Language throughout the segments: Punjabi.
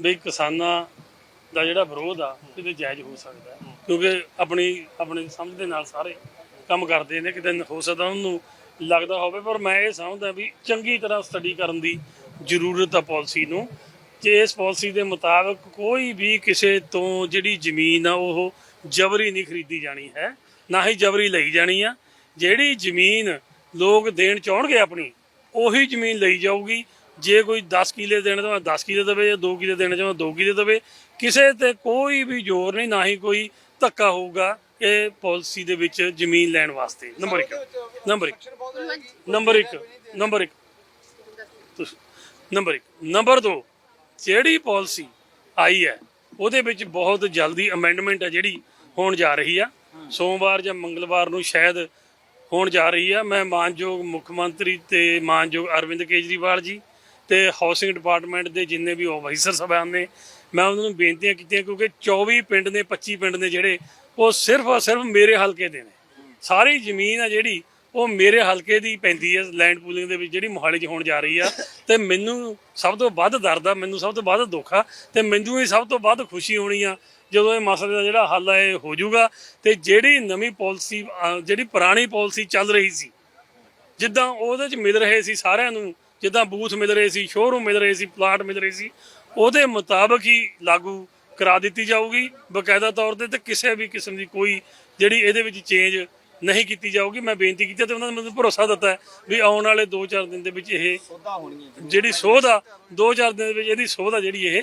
ਵੀ ਕਿਸਾਨਾਂ ਦਾ ਜਿਹੜਾ ਵਿਰੋਧ ਆ ਕਿਤੇ ਜਾਇਜ਼ ਹੋ ਸਕਦਾ ਕਿਉਂਕਿ ਆਪਣੀ ਆਪਣੀ ਸਮਝ ਦੇ ਨਾਲ ਸਾਰੇ ਕੰਮ ਕਰਦੇ ਨੇ, ਕਿਤੇ ਹੋ ਸਕਦਾ ਉਹਨੂੰ ਲੱਗਦਾ ਹੋਵੇ, ਪਰ ਮੈਂ ਇਹ ਸਮਝਦਾ ਵੀ ਚੰਗੀ ਤਰ੍ਹਾਂ ਸਟੱਡੀ ਕਰਨ ਦੀ ਜ਼ਰੂਰਤ ਆ ਪਾਲਿਸੀ ਨੂੰ। ਕਿ ਇਸ ਪਾਲਿਸੀ ਦੇ ਮੁਤਾਬਕ ਕੋਈ ਵੀ ਕਿਸੇ ਤੋਂ ਜਿਹੜੀ ਜ਼ਮੀਨ ਆ, ਉਹ ਜਬਰੀ ਨਹੀਂ ਖਰੀਦੀ ਜਾਣੀ ਹੈ, ਨਾ ਹੀ ਜਬਰੀ ਲਈ ਜਾਣੀ ਆ। ਜਿਹੜੀ ਜ਼ਮੀਨ ਲੋਕ ਦੇਣ ਚਾਹਣਗੇ ਆਪਣੀ, ਉਹੀ ਜ਼ਮੀਨ ਲਈ ਜਾਊਗੀ। ਜੇ ਕੋਈ 10 ਕਿੱਲੇ ਦੇਣਾ ਤਾਂ 10 ਕਿੱਲੇ ਦੇਵੇ ਜਾਂ 2 ਕਿੱਲੇ ਦੇਣਾ ਚਾਹੇ 2 ਕਿੱਲੇ ਦੇਵੇ, ਕਿਸੇ ਤੇ ਕੋਈ ਵੀ ਜ਼ੋਰ ਨਹੀਂ, ਨਾ ਹੀ ਕੋਈ ਧੱਕਾ ਹੋਊਗਾ ਇਹ ਪਾਲਿਸੀ ਦੇ ਵਿੱਚ ਜ਼ਮੀਨ ਲੈਣ ਵਾਸਤੇ। ਨੰਬਰ 1 ਨੰਬਰ 1 ਨੰਬਰ 1 ਨੰਬਰ 1 ਤੁਸੀਂ ਨੰਬਰ 1 ਨੰਬਰ 2 ਜਿਹੜੀ ਪਾਲਿਸੀ ਆਈ ਹੈ, ਉਹਦੇ ਵਿੱਚ ਬਹੁਤ ਜਲਦੀ ਅਮੈਂਡਮੈਂਟ ਹੈ ਜਿਹੜੀ ਹੋਣ ਜਾ ਰਹੀ ਆ। ਸੋਮਵਾਰ ਜਾਂ ਮੰਗਲਵਾਰ ਨੂੰ ਸ਼ਾਇਦ ਹੋਣ ਜਾ ਰਹੀ ਆ। ਮੈਂ ਮਾਨਯੋਗ ਮੁੱਖ ਮੰਤਰੀ ਤੇ ਮਾਨਯੋਗ ਅਰਵਿੰਦ ਕੇਜਰੀਵਾਲ ਜੀ ਤੇ ਹਾਊਸਿੰਗ ਡਿਪਾਰਟਮੈਂਟ ਦੇ ਜਿੰਨੇ ਵੀ ਆਫੀਸਰ ਸਾਹਿਬਾਨ ਨੇ, ਮੈਂ ਉਹਨਾਂ ਨੂੰ ਬੇਨਤੀਆਂ ਕੀਤੀਆਂ ਕਿਉਂਕਿ 24 ਪਿੰਡ ਨੇ 25 ਪਿੰਡ ਨੇ ਜਿਹੜੇ, ਉਹ ਸਿਰਫ ਔਰ ਸਿਰਫ ਮੇਰੇ ਹਲਕੇ ਦੇ ਨੇ। ਸਾਰੀ ਜ਼ਮੀਨ ਆ ਜਿਹੜੀ, ਉਹ ਮੇਰੇ ਹਲਕੇ ਦੀ ਪੈਂਦੀ ਹੈ ਲੈਂਡ ਪੂਲਿੰਗ ਦੇ ਵਿੱਚ ਜਿਹੜੀ ਮੋਹਾਲੀ 'ਚ ਹੋਣ ਜਾ ਰਹੀ ਆ। ਤੇ ਮੈਨੂੰ ਸਭ ਤੋਂ ਵੱਧ ਦਰਦ ਆ, ਮੈਨੂੰ ਸਭ ਤੋਂ ਵੱਧ ਦੁੱਖ ਆ, ਤੇ ਮੈਨੂੰ ਹੀ ਸਭ ਤੋਂ ਵੱਧ ਖੁਸ਼ੀ ਹੋਣੀ ਆ, ਜਦੋਂ ਇਹ ਮਸਲੇ ਦਾ ਜਿਹੜਾ ਹੱਲ ਆ, ਇਹ ਹੋ ਜਾਊਗਾ। ਤੇ ਜਿਹੜੀ ਨਵੀਂ ਪਾਲਿਸੀ ਜਿਹੜੀ ਪੁਰਾਣੀ ਪਾਲਿਸੀ ਚੱਲ ਰਹੀ ਸੀ, ਜਿੱਦਾਂ ਉਹਦੇ ਚ ਮਿਲ ਰਹੇ ਸੀ ਸਾਰਿਆਂ ਨੂੰ ਜਿੱਦਾਂ ਬੂਥ ਮਿਲ ਰਹੇ ਸੀ ਸ਼ੋਰੂਮ ਮਿਲ ਰਹੇ ਸੀ ਪਲਾਟ ਮਿਲ ਰਹੇ ਸੀ ਉਹਦੇ ਮੁਤਾਬਕ ਹੀ ਲਾਗੂ ਕਰਾ ਦਿੱਤੀ ਜਾਊਗੀ। ਬਕਾਇਦਾ ਤੌਰ ਤੇ ਤੇ ਕਿਸੇ ਵੀ ਕਿਸਮ ਦੀ ਕੋਈ ਜਿਹੜੀ ਇਹਦੇ ਵਿੱਚ ਚੇਂਜ ਨਹੀਂ ਕੀਤੀ ਜਾਊਗੀ। ਮੈਂ ਬੇਨਤੀ ਕੀਤੀ ਤੇ ਉਹਨਾਂ ਨੇ ਮੈਨੂੰ ਭਰੋਸਾ ਦਿੱਤਾ ਹੈ ਵੀ ਆਉਣ ਵਾਲੇ 2-4 ਦਿਨ ਦੇ ਵਿੱਚ ਇਹ ਸੋਧਾ ਹੋਣੀ ਹੈ। ਜਿਹੜੀ ਸੋਧ ਆ 2-4 ਦਿਨ ਦੇ ਵਿੱਚ ਇਹਦੀ ਸੋਧ ਆ ਜਿਹੜੀ ਇਹ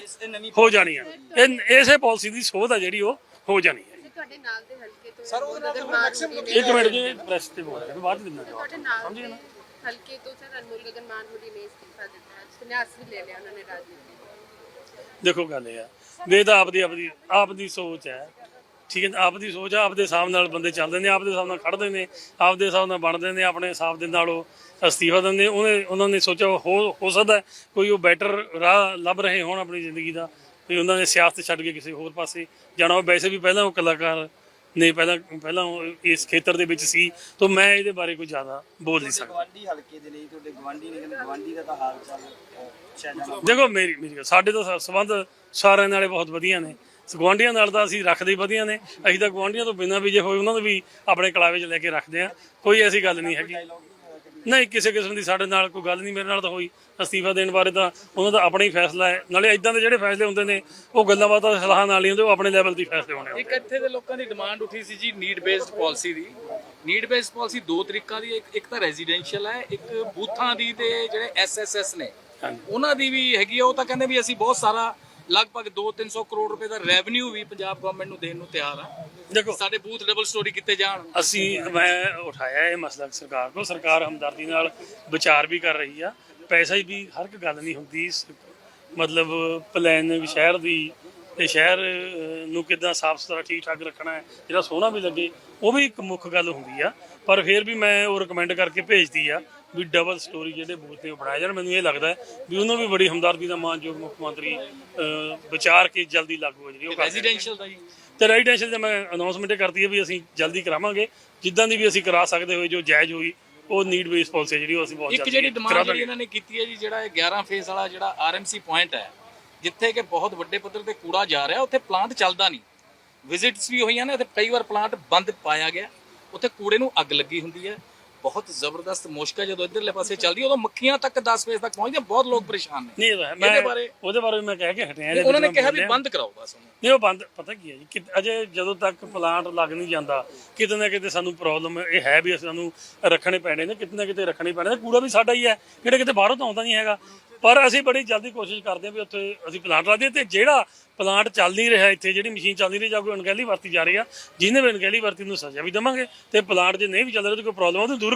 ਹੋ ਜਾਣੀ ਆ। ਇਹ ਇਸੇ ਪਾਲਿਸੀ ਦੀ ਸੋਧ ਆ ਜਿਹੜੀ ਉਹ ਹੋ ਜਾਣੀ ਹੈ ਤੁਹਾਡੇ ਨਾਲ ਦੇ ਹਲਕੇ ਤੋਂ ਸਰ, ਉਹਦੇ ਨਾਲ ਨੇ- ਇੱਕ ਮਿੰਟ ਜੀ ਪ੍ਰੈਸ ਤੇ ਬੋਲ ਰਿਹਾ ਬਾਅਦ ਦਿੰਦਾ ਜਵਾਬ। ਤੁਹਾਡੇ ਨਾਲ ਦੇ ਹਲਕੇ ਤੋਂ ਸਰ ਅਨਮੋਲ ਗਗਨਮਾਨ ਹੋਰੀ ਨੇ ਇਸਤੀਫਾ ਦਿੱਤਾ ਸੰਨਿਆਸ ਵੀ ਲੈ ਲਿਆ ਉਹਨਾਂ ਨੇ ਰਾਜਨੀਤੀ ਦੇਖੋ ਗੱਲ ਇਹ ਆ ਇਹ ਤਾਂ ਆਪਦੀ ਆਪਦੀ ਆਪਦੀ ਸੋਚ ਹੈ। ਠੀਕ ਹੈ ਆਪਦੀ ਸੋਚ ਆ ਆਪਦੇ ਹਿਸਾਬ ਨਾਲ ਬੰਦੇ ਚੱਲਦੇ ਨੇ ਆਪਦੇ ਹਿਸਾਬ ਨਾਲ ਖੜਦੇ ਨੇ ਆਪਦੇ ਹਿਸਾਬ ਨਾਲ ਬਣਦੇ ਨੇ, ਆਪਣੇ ਹਿਸਾਬ ਦੇ ਨਾਲ ਉਹ ਅਸਤੀਫਾ ਦਿੰਦੇ ਉਹਨੇ, ਉਹਨਾਂ ਨੇ ਸੋਚਿਆ ਹੋ ਹੋ ਸਕਦਾ ਕੋਈ ਉਹ ਬੈਟਰ ਰਾਹ ਲੱਭ ਰਹੇ ਹੋਣ ਆਪਣੀ ਜ਼ਿੰਦਗੀ ਦਾ, ਵੀ ਉਹਨਾਂ ਨੇ ਸਿਆਸਤ ਛੱਡ ਕੇ ਕਿਸੇ ਹੋਰ ਪਾਸੇ ਜਾਣਾ, ਉਹ ਵੈਸੇ ਵੀ ਪਹਿਲਾਂ ਉਹ ਕਲਾਕਾਰ ਨੇ ਪਹਿਲਾਂ ਪਹਿਲਾਂ ਉਹ ਇਸ ਖੇਤਰ ਦੇ ਵਿੱਚ ਸੀ ਤਾਂ ਮੈਂ ਇਹਦੇ ਬਾਰੇ ਕੋਈ ਜ਼ਿਆਦਾ ਬੋਲ ਨਹੀਂ ਸਕਦਾ। ਗਵਾਂਢੀ ਹਲਕੇ ਦੇ ਲਈ ਤੁਹਾਡੇ ਗਵਾਂਢੀ ਨੇ ਕਹਿੰਦੇ ਗਵਾਂਢੀ ਦਾ ਤਾਂ ਹਾਲ ਚਾਲ ਜਾਣਾ ਦੇਖੋ ਮੇਰੀ ਮੇਰੀ ਗੱਲ, ਸਾਡੇ ਤਾਂ ਸੰਬੰਧ ਸਾਰਿਆਂ ਨਾਲੇ ਬਹੁਤ ਵਧੀਆ ਨੇ। ਗਵਾਂਢੀਆਂ ਨਾਲ ਤਾਂ ਅਸੀਂ ਰੱਖਦੇ ਹੀ ਵਧੀਆ ਨੇ। ਅਸੀਂ ਤਾਂ ਗਵਾਂਢੀਆਂ ਤੋਂ ਬਿਨਾਂ ਵੀ ਜੇ ਹੋਏ ਉਹਨਾਂ ਨੂੰ ਵੀ ਆਪਣੇ ਕਲਾਵੇ 'ਚ ਲੈ ਕੇ ਰੱਖਦੇ ਆ ਕੋਈ ਐਸੀ ਗੱਲ ਨਹੀਂ ਹੈਗੀ। ਨਹੀਂ ਕਿਸੇ ਕਿਸਮ ਦੀ ਸਾਡੇ ਨਾਲ ਕੋਈ ਗੱਲ ਨਹੀਂ ਮੇਰੇ ਨਾਲ ਤਾਂ ਹੋਈ ਅਸਤੀਫਾ ਦੇਣ ਬਾਰੇ ਤਾਂ ਉਹਨਾਂ ਦਾ ਆਪਣਾ ਹੀ ਫੈਸਲਾ ਹੈ। ਨਾਲੇ ਇਦਾਂ ਦੇ ਜਿਹੜੇ ਫੈਸਲੇ ਹੁੰਦੇ ਨੇ ਉਹ ਗੱਲਾਂ ਬਾਤਾਂ ਸਲਾਹਾਂ ਨਾਲ ਹੀ ਹੁੰਦੇ ਉਹ ਆਪਣੇ ਲੈਵਲ ਦੀ ਫੈਸਲੇ ਹੋਣੇ ਇੱਕ ਇੱਥੇ ਦੇ ਲੋਕਾਂ ਦੀ ਡਿਮਾਂਡ ਉੱਠੀ ਸੀ ਜੀ ਨੀਡ ਬੇਸਡ ਪਾਲਿਸੀ ਦੀ। ਨੀਡ ਬੇਸਡ ਪਾਲਿਸੀ ਦੋ ਤਰੀਕਾਂ ਦੀ ਇੱਕ ਤਾਂ ਰੈਜ਼ੀਡੈਂਸ਼ੀਅਲ ਹੈ ਇੱਕ ਬੂਥਾਂ ਦੀ ਤੇ ਜਿਹੜੇ ਐਸਐਸਐਸ ਨੇ। ਉਹਨਾਂ ਦੀ ਵੀ ਹੈਗੀ ਉਹ ਤਾਂ ਕਹਿੰਦੇ ਵੀ ਅਸੀਂ ਬਹੁਤ ਸਾਰਾ ਲਗਭਗ 2-300 ਕਰੋੜ ਰੁਪਏ ਦਾ ਰੈਵਨਿਊ ਵੀ ਪੰਜਾਬ ਗਵਰਨਮੈਂਟ ਨੂੰ ਦੇਣ ਨੂੰ ਤਿਆਰ ਆ। ਦੇਖੋ ਸਾਡੇ ਬੂਥ ਡਬਲ ਸਟੋਰੀ ਕੀਤੇ ਜਾਣ? ਅਸੀਂ ਮੈਂ ਉਠਾਇਆ ਇਹ ਮਸਲਾ ਸਰਕਾਰ ਕੋਲ ਸਰਕਾਰ ਹਮਦਰਦੀ ਨਾਲ ਵਿਚਾਰ ਵੀ ਕਰ ਰਹੀ ਆ। ਪੈਸਾ ਹੀ ਵੀ ਹਰ ਇੱਕ ਗੱਲ ਨਹੀਂ ਹੁੰਦੀ ਮਤਲਬ ਪਲਾਨ ਵੀ ਸ਼ਹਿਰ ਦੀ ਤੇ ਸ਼ਹਿਰ ਨੂੰ ਕਿਦਾਂ ਸਾਫ਼ ਸੁਥਰਾ ਠੀਕ ਠਾਕ ਰੱਖਣਾ ਹੈ ਜਿਹੜਾ ਸੋਹਣਾ ਵੀ ਲੱਗੇ ਉਹ ਵੀ ਇੱਕ ਮੁੱਖ ਗੱਲ ਹੁੰਦੀ ਆ। ਪਰ ਫਿਰ ਵੀ ਮੈਂ ਉਹ ਰეკਮੈਂਡ ਕਰਕੇ ਭੇਜਦੀ ਆ ਵੀ ਡਬਲ ਸਟੋਰੀ ਜਿਹੜੇ ਬੂਥ ਤੇ ਬਣਾਏ ਜਾਣ। ਮੈਨੂੰ ਇਹ ਲੱਗਦਾ ਹੈ ਵੀ ਉਹਨੂੰ ਵੀ ਬੜੀ ਹਮਦਰਦੀ ਦਾ ਮਾਨਯੋਗ ਮੁੱਖ ਮੰਤਰੀ ਅਹ, ਵਿਚਾਰ ਕੇ ਜਲਦੀ ਲਾਗੂ ਹੋ ਜਿਹੜੀ ਉਹ ਕਰ। ਰੈਜ਼ੀਡੈਂਸ਼ੀਅਲ ਦਾ ਜੀ? ਤੇ ਰੈਜ਼ੀਡੈਂਸ਼ੀਅਲ ਤੇ ਮੈਂ ਅਨਾਉਂਸਮੈਂਟ ਕਰਤੀ ਹੈ ਵੀ ਅਸੀਂ ਜਲਦੀ ਕਰਾਵਾਂਗੇ। ਜਿੱਦਾਂ ਦੀ ਵੀ ਅਸੀਂ ਕਰਾ ਸਕਦੇ ਹੋਏ ਜੋ ਜਾਇਜ਼ ਹੋਈ ਉਹ ਨੀਡ ਬੇਸ ਪਾਲਿਸੀ ਜਿਹੜੀ ਉਹ ਅਸੀਂ ਬਹੁਤ ਇੱਕ ਜਲਦੀ ਜਿਹੜੀ ਡਿਮਾਂਡ ਜਿਹੜੀ। ਇਹਨਾਂ ਨੇ ਕੀਤੀ ਹੈ ਜੀ ਜਿਹੜਾ ਇਹ 11 ਫੇਸ ਵਾਲਾ ਜਿਹੜਾ ਆਰਐਮਸੀ ਪੁਆਇੰਟ ਹੈ ਜਿੱਥੇ ਕਿ ਬਹੁਤ ਵੱਡੇ ਪੱਧਰ ਤੇ ਕੂੜਾ ਜਾ ਰਿਹਾ ਉੱਥੇ ਪਲਾਂਟ ਚੱਲਦਾ ਨਹੀਂ। ਵਿਜ਼ਿਟਸ ਵੀ ਹੋਈਆਂ ਨੇ ਉੱਥੇ ਕਈ ਵਾਰ ਪਲਾਂਟ ਬੰਦ ਪਾਇਆ ਗਿਆ। ਉੱਥੇ ਕੂੜੇ ਨੂੰ ਅੱਗ ਲੱਗੀ ਹੁੰਦੀ ਹੈ। ਬਹੁਤ ਜ਼ਬਰਦਸਤ ਮੁਸ਼ਕ ਹੈ ਜਦੋਂ ਇਧਰਲੇ ਪਾਸੇ ਚੱਲਦੀ ਉਦੋਂ ਮੱਖੀਆਂ ਤੱਕ 10 ਫੇਸ ਤੱਕ ਪਹੁੰਚਦੀਆਂ ਬਹੁਤ ਲੋਕ ਪਰੇਸ਼ਾਨ ਨੇ ਨਹੀਂ। ਇਹਦੇ ਬਾਰੇ- ਉਹਦੇ ਬਾਰੇ ਵੀ ਮੈਂ ਕਹਿ ਕੇ ਹਟਿਆ ਇਹਦੇ ਉਹਨਾਂ ਨੇ ਕਿਹਾ ਵੀ। ਬੰਦ ਕਰਾਓ ਬਸ ਉਹਨੂੰ ਨਹੀਂ ਉਹ ਬੰਦ ਪਤਾ ਕੀ ਹੈ ਜੀ ਕਿ ਅਜੇ ਜਦੋਂ ਤੱਕ ਪਲਾਂਟ ਲੱਗ ਨਹੀਂ ਜਾਂਦਾ ਕਿਤੇ ਨਾ ਕਿਤੇ ਸਾਨੂੰ ਪ੍ਰੋਬਲਮ ਇਹ ਹੈ ਵੀ ਸਾਨੂੰ ਰੱਖਣੇ ਪੈਣੇ ਨੇ ਕਿਤੇ ਨਾ ਕਿਤੇ ਰੱਖਣੇ ਪੈਣੇ ਨੇ ਕੂੜਾ ਵੀ ਸਾਡਾ ਹੀ ਹੈ ਕਿਹੜੇ ਕਿਤੇ ਬਾਹਰੋਂ ਤਾਂ ਆਉਂਦਾ ਨਹੀਂ ਹੈਗਾ ਪਰ ਅਸੀਂ ਬੜੀ ਜਲਦੀ ਕੋਸ਼ਿਸ਼ ਕਰਦੇ ਹਾਂ ਵੀ ਉੱਥੇ ਅਸੀਂ ਪਲਾਂਟ ਲਾ ਦਈਏ ਤੇ ਜਿਹੜਾ ਪਲਾਂਟ ਚੱਲ ਨਹੀਂ ਰਿਹਾ ਇੱਥੇ ਜਿਹੜੀ ਮਸ਼ੀਨ ਚੱਲ ਨਹੀਂ ਰਹੀ ਜਾਂ ਕੋਈ ਅਣਗਹਿਲੀ ਵਰਤੀ ਜਾ ਰਹੀ ਆ ਜਿਹਨੇ ਵੀ ਅਣਗਹਿਲੀ ਵਰਤੀ ਨੂੰ ਸਜ਼ਾ ਵੀ ਦੇਵਾਂਗੇ ਤੇ ਪਲਾਂਟ ਜੇ ਨਹੀਂ ਵੀ ਚੱਲ ਰਿਹਾ ਤੇ ਕੋਈ ਪ੍ਰੋਬਲਮ ਉਹਨੂੰ ਦੂਰ